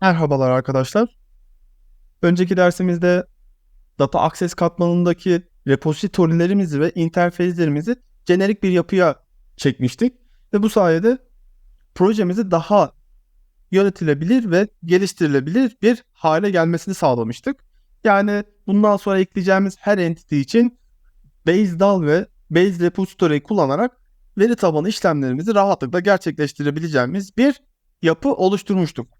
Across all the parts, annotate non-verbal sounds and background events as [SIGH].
Merhabalar arkadaşlar. Önceki dersimizde Data Access katmanındaki repositorilerimizi ve interface'lerimizi jenerik bir yapıya çekmiştik. Ve bu sayede projemizi daha yönetilebilir ve geliştirilebilir bir hale gelmesini sağlamıştık. Yani bundan sonra ekleyeceğimiz her entity için Base DAL ve Base Repository kullanarak veri tabanı işlemlerimizi rahatlıkla gerçekleştirebileceğimiz bir yapı oluşturmuştuk.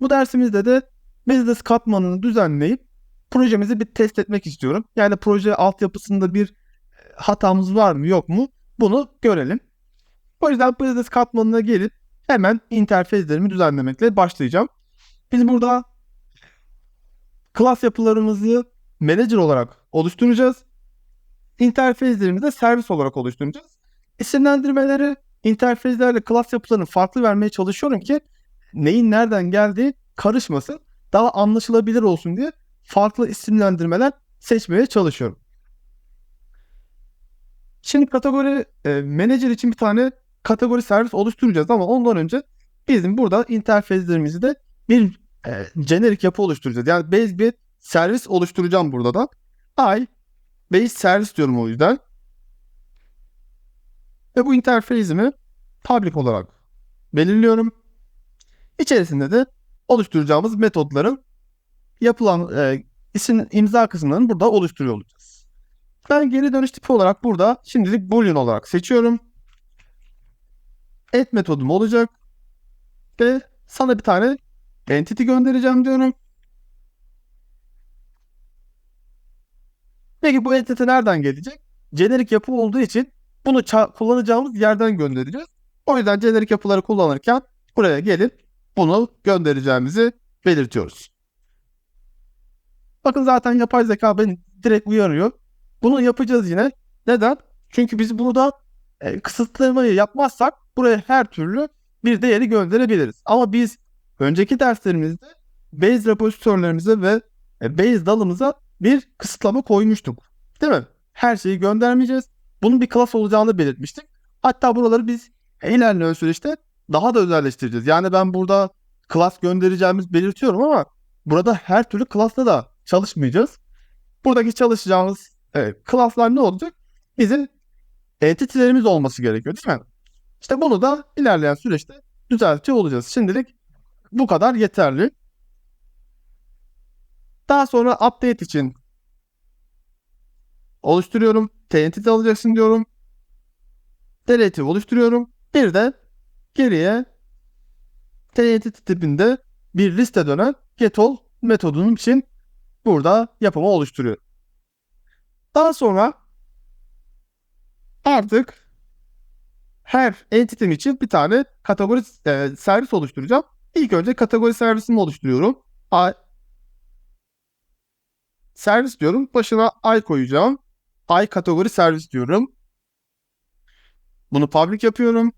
Bu dersimizde de business katmanını düzenleyip projemizi bir test etmek istiyorum. Yani proje altyapısında bir hatamız var mı yok mu bunu görelim. O yüzden business katmanına gelip hemen interface'lerimi düzenlemekle başlayacağım. Biz burada class yapılarımızı manager olarak oluşturacağız. Interface'lerimizi de servis olarak oluşturacağız. İsimlendirmeleri interface'lerle class yapılarını farklı vermeye çalışıyorum ki neyin nereden geldiği karışmasın. Daha anlaşılabilir olsun diye farklı isimlendirmeler seçmeye çalışıyorum. Şimdi kategori e, manager için bir tane kategori servis oluşturacağız ama ondan önce bizim burada interface'lerimizi de bir e, generic yapı oluşturacağız. Yani base bir servis oluşturacağım burada da. I base servis diyorum o yüzden. Ve bu interface'imi public olarak belirliyorum. İçerisinde de oluşturacağımız metodların yapılan e, isim imza kısımlarını burada oluşturuyor olacağız. Ben geri dönüş tipi olarak burada şimdilik boolean olarak seçiyorum. Add metodum olacak. Ve sana bir tane entity göndereceğim diyorum. Peki bu entity nereden gelecek? Jenerik yapı olduğu için bunu kullanacağımız yerden göndereceğiz. O yüzden jenerik yapıları kullanırken buraya gelip bunu göndereceğimizi belirtiyoruz. Bakın zaten yapay zeka beni direkt uyarıyor. Bunu yapacağız yine. Neden? Çünkü biz bunu da e, kısıtlamayı yapmazsak buraya her türlü bir değeri gönderebiliriz. Ama biz önceki derslerimizde base repositörlerimize ve e, base dalımıza bir kısıtlama koymuştuk. Değil mi? Her şeyi göndermeyeceğiz. Bunun bir class olacağını belirtmiştik. Hatta buraları biz ilerleyen süreçte daha da özelleştireceğiz. Yani ben burada class göndereceğimiz belirtiyorum ama burada her türlü class'la da çalışmayacağız. Buradaki çalışacağımız evet, class'lar ne olacak? Bizim entity'lerimiz olması gerekiyor değil mi? İşte bunu da ilerleyen süreçte düzeltiyor olacağız. Şimdilik bu kadar yeterli. Daha sonra update için oluşturuyorum. TNT alacaksın diyorum. Delete oluşturuyorum. Bir de geriye TNT tipinde bir liste dönen getAll metodunun için burada yapımı oluşturuyor. Daha sonra artık her entitim için bir tane kategori e, servis oluşturacağım. İlk önce kategori servisimi oluşturuyorum. A servis diyorum. Başına I koyacağım. I kategori servis diyorum. Bunu public yapıyorum.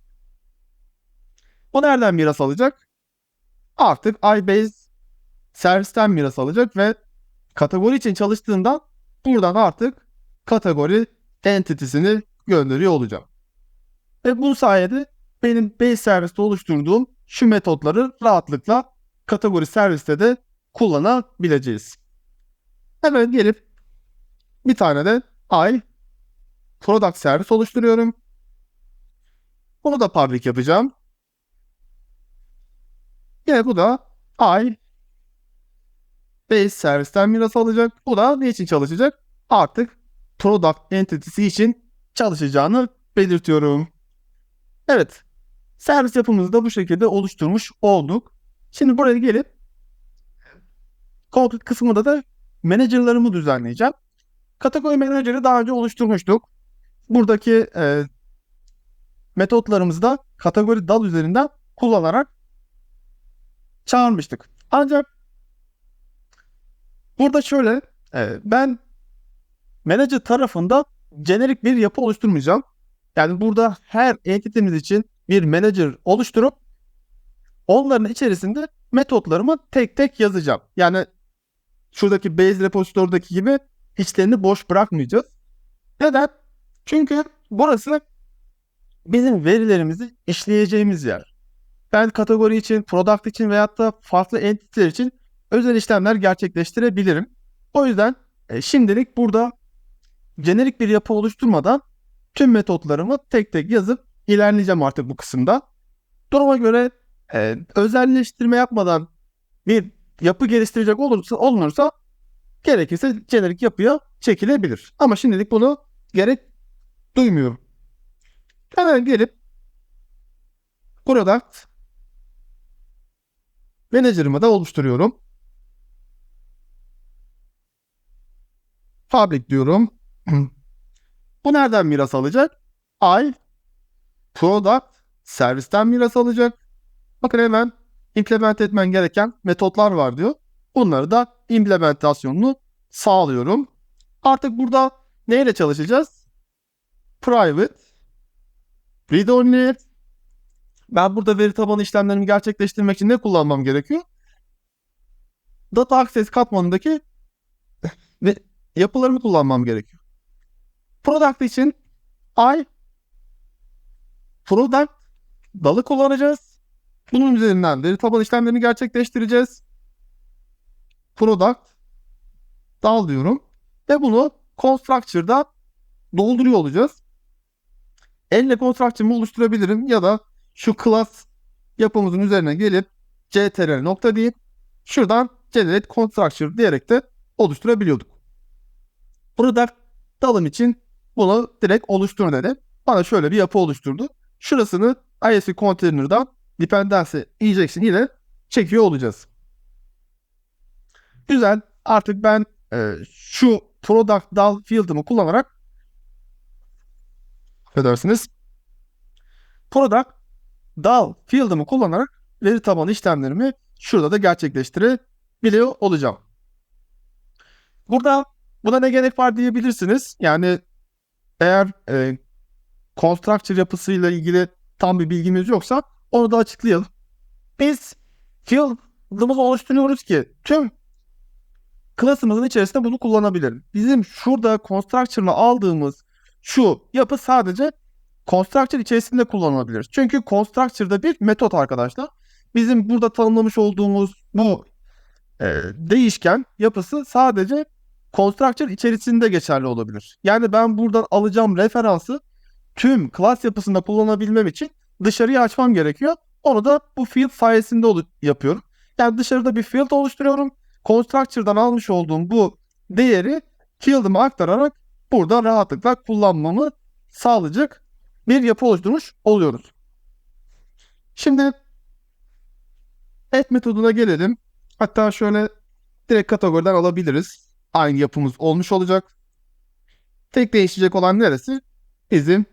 O nereden miras alacak? Artık iBase servisten miras alacak ve kategori için çalıştığından buradan artık kategori entity'sini gönderiyor olacağım. Ve bu sayede benim base serviste oluşturduğum şu metotları rahatlıkla kategori serviste de kullanabileceğiz. Hemen gelip bir tane de I product servis oluşturuyorum. Bunu da public yapacağım. Yine bu da I base servisten miras alacak. Bu da ne için çalışacak? Artık product entity'si için çalışacağını belirtiyorum. Evet. Servis yapımızı da bu şekilde oluşturmuş olduk. Şimdi buraya gelip complete kısmında da manager'larımı düzenleyeceğim. Kategori manager'ı daha önce oluşturmuştuk. Buradaki e, metotlarımızı da kategori dal üzerinden kullanarak çağırmıştık. Ancak burada şöyle e, ben manager tarafında jenerik bir yapı oluşturmayacağım. Yani burada her entity'miz için bir manager oluşturup onların içerisinde metotlarımı tek tek yazacağım. Yani şuradaki base repository'daki gibi içlerini boş bırakmayacağız. Neden? Çünkü burası bizim verilerimizi işleyeceğimiz yer. Ben kategori için, product için veyahut da farklı entity'ler için özel işlemler gerçekleştirebilirim. O yüzden e, şimdilik burada jenerik bir yapı oluşturmadan tüm metotlarımı tek tek yazıp ilerleyeceğim artık bu kısımda. Duruma göre e, özelleştirme yapmadan bir yapı geliştirecek olursa olunursa gerekirse jenerik yapıya çekilebilir. Ama şimdilik bunu gerek duymuyorum. Hemen gelip product manager'ımı da oluşturuyorum. Public diyorum. [CLEARS THROAT] Bu nereden miras alacak? I product servisten miras alacak. Bakın hemen implement etmen gereken metotlar var diyor. Bunları da implementasyonunu sağlıyorum. Artık burada neyle çalışacağız? Private read only ben burada veri tabanı işlemlerimi gerçekleştirmek için ne kullanmam gerekiyor? Data Access katmanındaki [LAUGHS] ve yapılarımı kullanmam gerekiyor. Product için I product dalı kullanacağız. Bunun üzerinden veri tabanı işlemlerini gerçekleştireceğiz. Product dal diyorum. Ve bunu constructor'da dolduruyor olacağız. Elle constructor'ımı oluşturabilirim ya da şu class yapımızın üzerine gelip ctr nokta deyip şuradan generate constructor diyerek de oluşturabiliyorduk. Product dalım için bunu direkt oluştur dedi. Bana şöyle bir yapı oluşturdu. Şurasını ISV container'dan dependency injection ile çekiyor olacağız. Güzel. Artık ben e, şu product dal field'ımı kullanarak affedersiniz product dal field'ımı kullanarak veri tabanı işlemlerimi şurada da gerçekleştirebiliyor olacağım. Burada buna ne gerek var diyebilirsiniz. Yani eğer e, constructor yapısıyla ilgili tam bir bilgimiz yoksa onu da açıklayalım. Biz field'ımızı oluşturuyoruz ki tüm class'ımızın içerisinde bunu kullanabilirim. Bizim şurada constructor'la aldığımız şu yapı sadece constructor içerisinde kullanılabilir. Çünkü constructor'da bir metot arkadaşlar. Bizim burada tanımlamış olduğumuz bu e, değişken yapısı sadece constructor içerisinde geçerli olabilir. Yani ben buradan alacağım referansı tüm class yapısında kullanabilmem için dışarıya açmam gerekiyor. Onu da bu field sayesinde yapıyorum. Yani dışarıda bir field oluşturuyorum. Constructor'dan almış olduğum bu değeri field'ıma aktararak burada rahatlıkla kullanmamı sağlayacak bir yapı oluşturmuş oluyoruz. Şimdi add metoduna gelelim. Hatta şöyle direkt kategoriden alabiliriz. Aynı yapımız olmuş olacak. Tek değişecek olan neresi? Bizim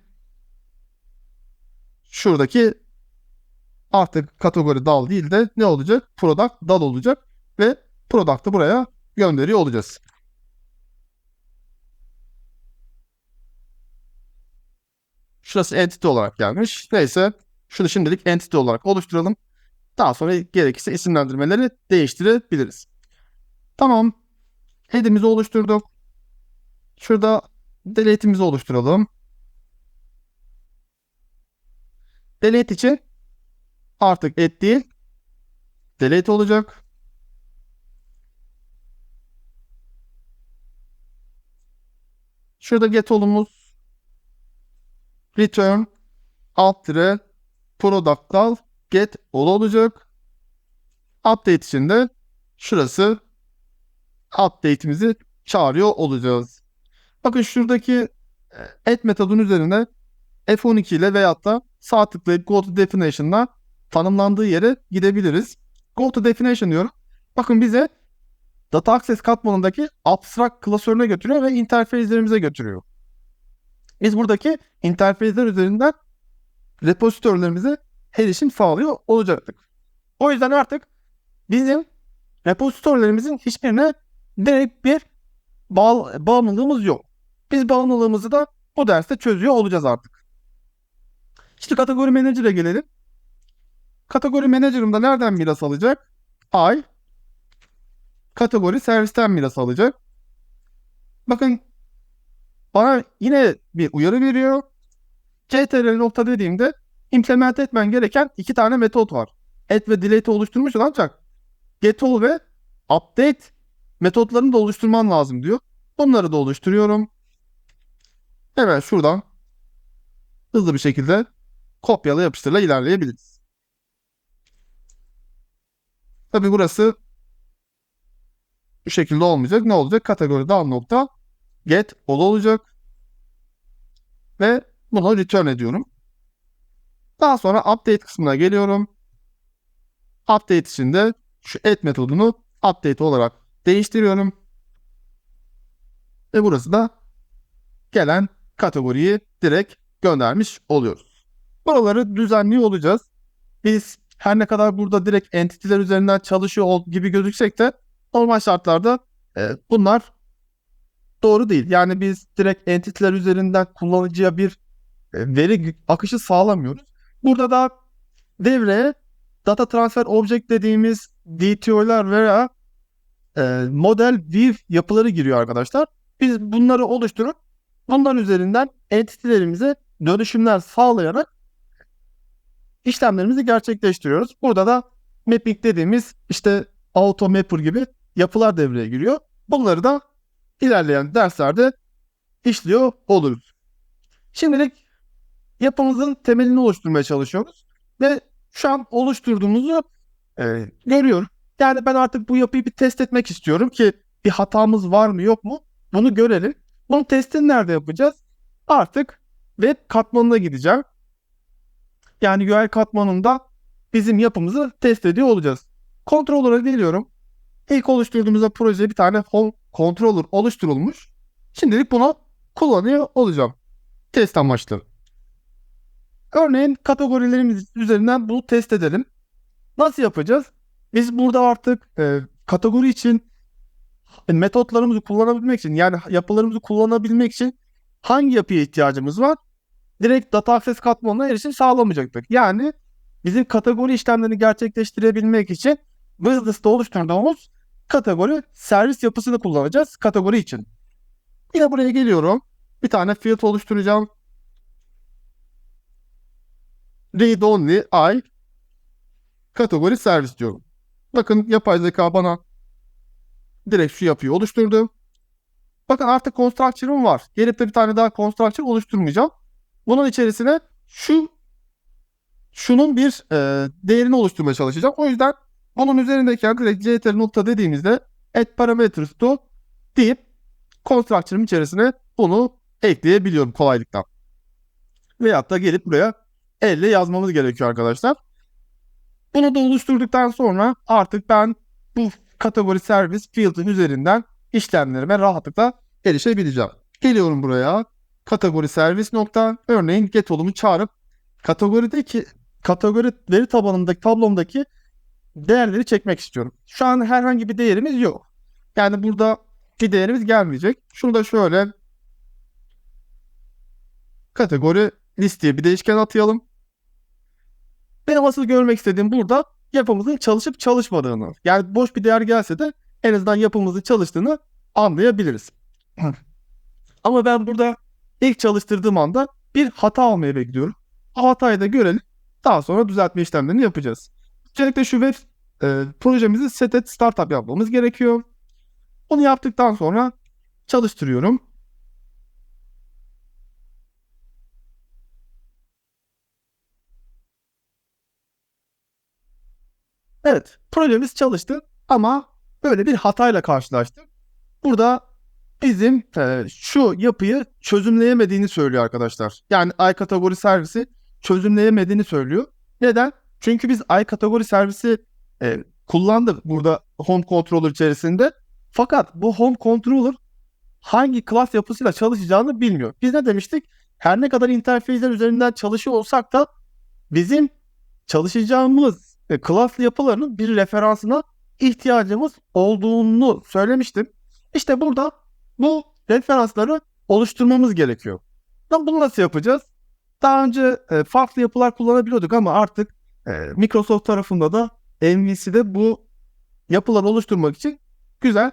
şuradaki artık kategori dal değil de ne olacak? Product dal olacak ve product'ı buraya gönderiyor olacağız. Şurası entity olarak gelmiş. Neyse şunu şimdilik entity olarak oluşturalım. Daha sonra gerekirse isimlendirmeleri değiştirebiliriz. Tamam. Head'imizi oluşturduk. Şurada delete'imizi oluşturalım. Delete için artık et değil delete olacak. Şurada get olumuz return alt dire product'al get all olacak. Update için de şurası update'imizi çağırıyor olacağız. Bakın şuradaki e, add metodun üzerine F12 ile veyahut da sağ tıklayıp go to definition'la tanımlandığı yere gidebiliriz. Go to definition diyorum. Bakın bize data access katmanındaki abstract klasörüne götürüyor ve interface'lerimize götürüyor. Biz buradaki interface'ler üzerinden repozitörlerimize erişim sağlıyor olacaktık. O yüzden artık bizim repozitörlerimizin hiçbirine direkt bir bağ bağımlılığımız yok. Biz bağımlılığımızı da bu derste çözüyor olacağız artık. İşte kategori manager'e gelelim. Kategori manager'ımda nereden miras alacak? I kategori servisten miras alacak. Bakın bana yine bir uyarı veriyor. CTRL nokta dediğimde implement etmen gereken iki tane metot var. Add ve delete oluşturmuşsun ancak getAll ve update metotlarını da oluşturman lazım diyor. Bunları da oluşturuyorum. Hemen şuradan hızlı bir şekilde kopyala yapıştırla ilerleyebiliriz. Tabi burası bu şekilde olmayacak. Ne olacak? Kategori down nokta get all olacak. Ve bunu return ediyorum. Daha sonra update kısmına geliyorum. Update için de şu add metodunu update olarak değiştiriyorum. Ve burası da gelen kategoriyi direkt göndermiş oluyoruz. Buraları düzenli olacağız. Biz her ne kadar burada direkt entity'ler üzerinden çalışıyor gibi gözüksek de normal şartlarda e, bunlar doğru değil. Yani biz direkt entity'ler üzerinden kullanıcıya bir e, veri akışı sağlamıyoruz. Burada da devreye data transfer object dediğimiz DTO'lar veya e, model view yapıları giriyor arkadaşlar. Biz bunları oluşturup bunların üzerinden entity'lerimize dönüşümler sağlayarak işlemlerimizi gerçekleştiriyoruz. Burada da mapping dediğimiz işte auto mapper gibi yapılar devreye giriyor. Bunları da ilerleyen derslerde işliyor oluruz. Şimdilik yapımızın temelini oluşturmaya çalışıyoruz. Ve şu an oluşturduğumuzu e, görüyorum. Yani ben artık bu yapıyı bir test etmek istiyorum ki bir hatamız var mı yok mu bunu görelim. Bunun testini nerede yapacağız? Artık web katmanına gideceğim. Yani UI katmanında bizim yapımızı test ediyor olacağız. Controller'a geliyorum. İlk oluşturduğumuzda projede bir tane home controller oluşturulmuş. Şimdilik bunu kullanıyor olacağım. Test amaçlı. Örneğin kategorilerimiz üzerinden bunu test edelim. Nasıl yapacağız? Biz burada artık e, kategori için metotlarımızı kullanabilmek için yani yapılarımızı kullanabilmek için hangi yapıya ihtiyacımız var? Direkt data access katmanına erişim sağlamayacaktık. Yani bizim kategori işlemlerini gerçekleştirebilmek için business'ta oluşturduğumuz kategori servis yapısını kullanacağız kategori için. Yine buraya geliyorum. Bir tane field oluşturacağım. Read only I kategori servis diyorum. Bakın yapay zeka bana direkt şu yapıyı oluşturdu. Bakın artık constructor'ım var. Gelip de bir tane daha constructor oluşturmayacağım. Bunun içerisine şu şunun bir e, değerini oluşturmaya çalışacağım. O yüzden onun üzerindeyken direkt ctr nokta dediğimizde add parameters to deyip constructor'ım içerisine bunu ekleyebiliyorum kolaylıkla. Veyahut da gelip buraya elle yazmamız gerekiyor arkadaşlar. Bunu da oluşturduktan sonra artık ben bu kategori servis field'ın üzerinden işlemlerime rahatlıkla erişebileceğim. Geliyorum buraya. Kategori servis nokta örneğin get olumu çağırıp kategorideki kategori veri tabanındaki tablomdaki değerleri çekmek istiyorum. Şu an herhangi bir değerimiz yok. Yani burada bir değerimiz gelmeyecek. Şunu da şöyle kategori listeye bir değişken atayalım. Benim asıl görmek istediğim burada yapımızın çalışıp çalışmadığını. Yani boş bir değer gelse de en azından yapımızın çalıştığını anlayabiliriz. [CLEARS THROAT] Ama ben burada ilk çalıştırdığım anda bir hata almaya bekliyorum. O hatayı da görelim. Daha sonra düzeltme işlemlerini yapacağız. Öncelikle şu web e, projemizi set et startup yapmamız gerekiyor. Onu yaptıktan sonra çalıştırıyorum. Evet, projemiz çalıştı ama böyle bir hatayla karşılaştık. Burada bizim e, şu yapıyı çözümleyemediğini söylüyor arkadaşlar. Yani I kategori servisi çözümleyemediğini söylüyor. Neden? Çünkü biz I kategori servisi e, kullandık burada home controller içerisinde. Fakat bu home controller hangi class yapısıyla çalışacağını bilmiyor. Biz ne demiştik? Her ne kadar interface'ler üzerinden çalışıyor olsak da bizim çalışacağımız e, class yapılarının bir referansına ihtiyacımız olduğunu söylemiştim. İşte burada bu referansları oluşturmamız gerekiyor. Bunu nasıl yapacağız? Daha önce e, farklı yapılar kullanabiliyorduk ama artık Microsoft tarafında da MVC'de bu yapıları oluşturmak için güzel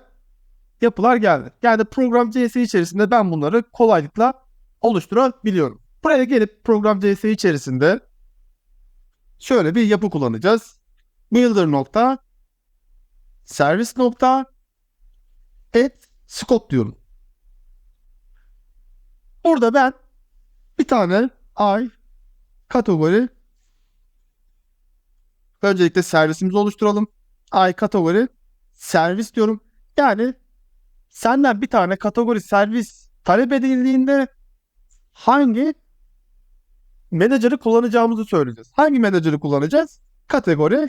yapılar geldi. Yani program CS içerisinde ben bunları kolaylıkla oluşturabiliyorum. Buraya gelip program CS içerisinde şöyle bir yapı kullanacağız. Builder nokta servis nokta add scope diyorum. Burada ben bir tane I kategori öncelikle servisimizi oluşturalım. I kategori servis diyorum. Yani senden bir tane kategori servis talep edildiğinde hangi menajeri kullanacağımızı söyleyeceğiz. Hangi menajeri kullanacağız? Kategori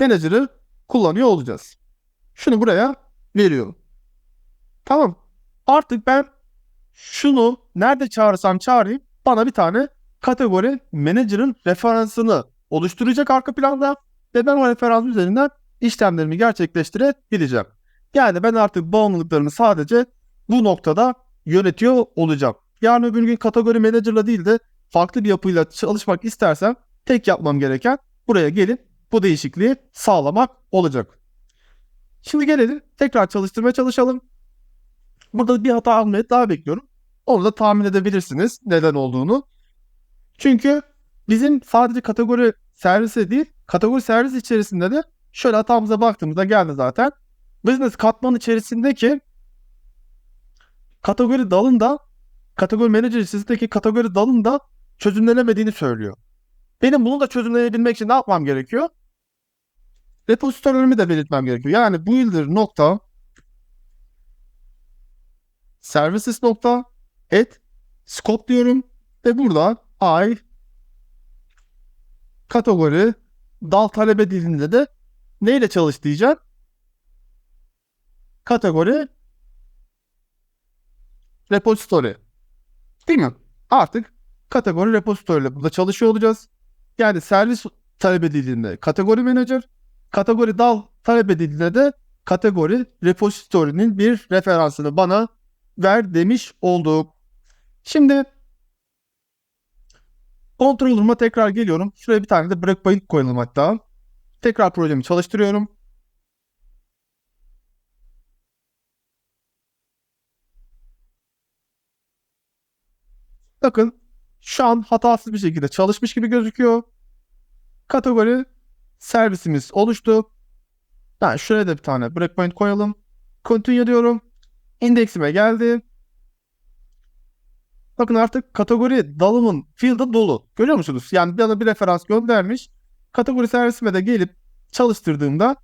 menajeri kullanıyor olacağız. Şunu buraya veriyorum. Tamam. Artık ben şunu nerede çağırsam çağırayım bana bir tane kategori manager'ın referansını oluşturacak arka planda ve ben o referans üzerinden işlemlerimi gerçekleştirebileceğim. Yani ben artık bağımlılıklarımı sadece bu noktada yönetiyor olacağım. Yarın öbür gün kategori manager'la değil de farklı bir yapıyla çalışmak istersem tek yapmam gereken buraya gelip bu değişikliği sağlamak olacak. Şimdi gelelim tekrar çalıştırmaya çalışalım. Burada bir hata almayı daha bekliyorum. Onu da tahmin edebilirsiniz neden olduğunu. Çünkü bizim sadece kategori servisi değil, kategori servis içerisinde de şöyle hatamıza baktığımızda geldi zaten. Business katman içerisindeki kategori dalında kategori manager içerisindeki kategori dalında çözümlenemediğini söylüyor. Benim bunu da çözümleyebilmek için ne yapmam gerekiyor? Repozitörlerimi de belirtmem gerekiyor. Yani builder nokta services nokta add scope diyorum ve burada I kategori dal talep edildiğinde de neyle çalış diyeceğim? Kategori repository. Değil mi? Artık kategori repository ile burada çalışıyor olacağız. Yani servis talep edildiğinde kategori manager, kategori dal talep edildiğinde de kategori repository'nin bir referansını bana ver demiş olduk. Şimdi controller'ıma tekrar geliyorum. Şuraya bir tane de breakpoint koyalım hatta. Tekrar projemi çalıştırıyorum. Bakın şu an hatasız bir şekilde çalışmış gibi gözüküyor. Kategori servisimiz oluştu. Ben şuraya da bir tane breakpoint koyalım. Continue diyorum. İndeksime geldi. Bakın artık kategori dalımın field'ı dolu. Görüyor musunuz? Yani bana bir referans göndermiş. Kategori servisime de gelip çalıştırdığımda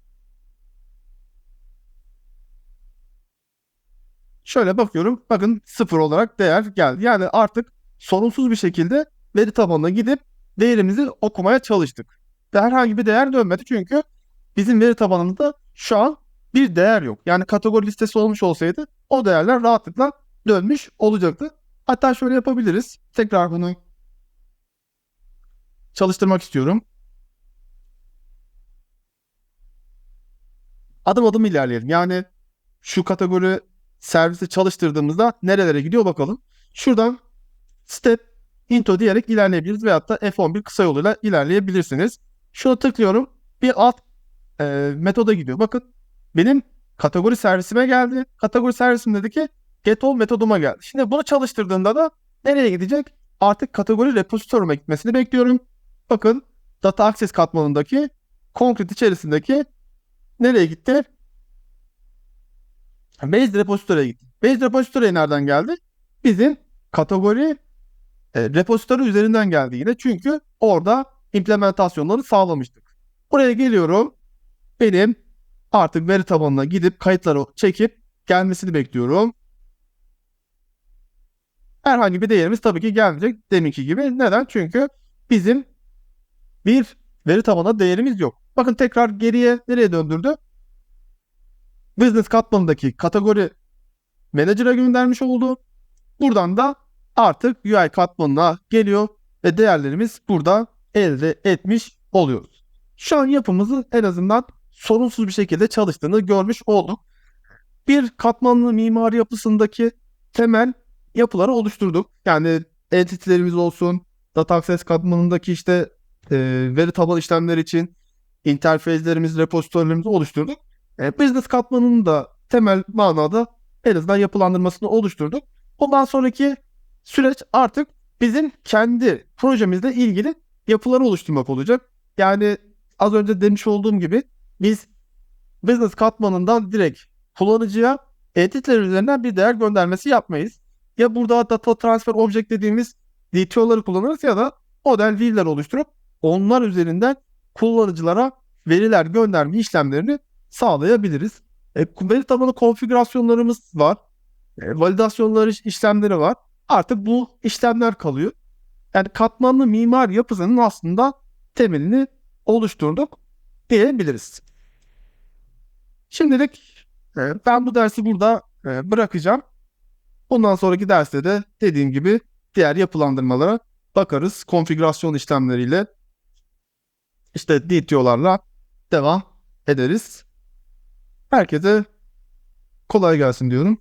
şöyle bakıyorum. Bakın sıfır olarak değer geldi. Yani artık sorunsuz bir şekilde veri tabanına gidip değerimizi okumaya çalıştık. Ve herhangi bir değer dönmedi çünkü bizim veri tabanımızda şu an bir değer yok. Yani kategori listesi olmuş olsaydı o değerler rahatlıkla dönmüş olacaktı. Hatta şöyle yapabiliriz. Tekrar bunu çalıştırmak istiyorum. Adım adım ilerleyelim. Yani şu kategori servisi çalıştırdığımızda nerelere gidiyor bakalım. Şuradan step into diyerek ilerleyebiliriz veyahut da F11 kısa yoluyla ilerleyebilirsiniz. Şuna tıklıyorum. Bir alt e, metoda gidiyor. Bakın benim kategori servisime geldi. Kategori servisimdeki get all metoduma geldi. Şimdi bunu çalıştırdığında da nereye gidecek? Artık kategori repository'uma gitmesini bekliyorum. Bakın data access katmanındaki concrete içerisindeki nereye gitti? Base repository'e gitti. Base repository'e nereden geldi? Bizim kategori e, repository üzerinden geldi yine. Çünkü orada implementasyonları sağlamıştık. Buraya geliyorum. Benim artık veri tabanına gidip kayıtları çekip gelmesini bekliyorum. Herhangi bir değerimiz tabii ki gelmeyecek deminki gibi. Neden? Çünkü bizim bir veri tabanına değerimiz yok. Bakın tekrar geriye nereye döndürdü? Business katmanındaki kategori manager'a göndermiş oldu. Buradan da artık UI katmanına geliyor ve değerlerimiz burada elde etmiş oluyoruz. Şu an yapımızın en azından sorunsuz bir şekilde çalıştığını görmüş olduk. Bir katmanlı mimari yapısındaki temel yapıları oluşturduk. Yani entity'lerimiz olsun, data access katmanındaki işte e, veri taban işlemleri için interface'lerimiz, repository'lerimizi oluşturduk. E, business katmanının da temel manada en azından yapılandırmasını oluşturduk. Ondan sonraki süreç artık bizim kendi projemizle ilgili yapıları oluşturmak olacak. Yani az önce demiş olduğum gibi biz business katmanından direkt kullanıcıya entiteler üzerinden bir değer göndermesi yapmayız. Ya burada data transfer object dediğimiz DTO'ları kullanırız ya da model view'ler oluşturup onlar üzerinden kullanıcılara veriler gönderme işlemlerini sağlayabiliriz. E, veri tabanı konfigürasyonlarımız var. E, validasyonları iş- işlemleri var. Artık bu işlemler kalıyor. Yani katmanlı mimar yapısının aslında temelini oluşturduk diyebiliriz. Şimdilik e, ben bu dersi burada e, bırakacağım. Bundan sonraki derste de dediğim gibi diğer yapılandırmalara bakarız. Konfigürasyon işlemleriyle işte DTO'larla devam ederiz. Herkese kolay gelsin diyorum.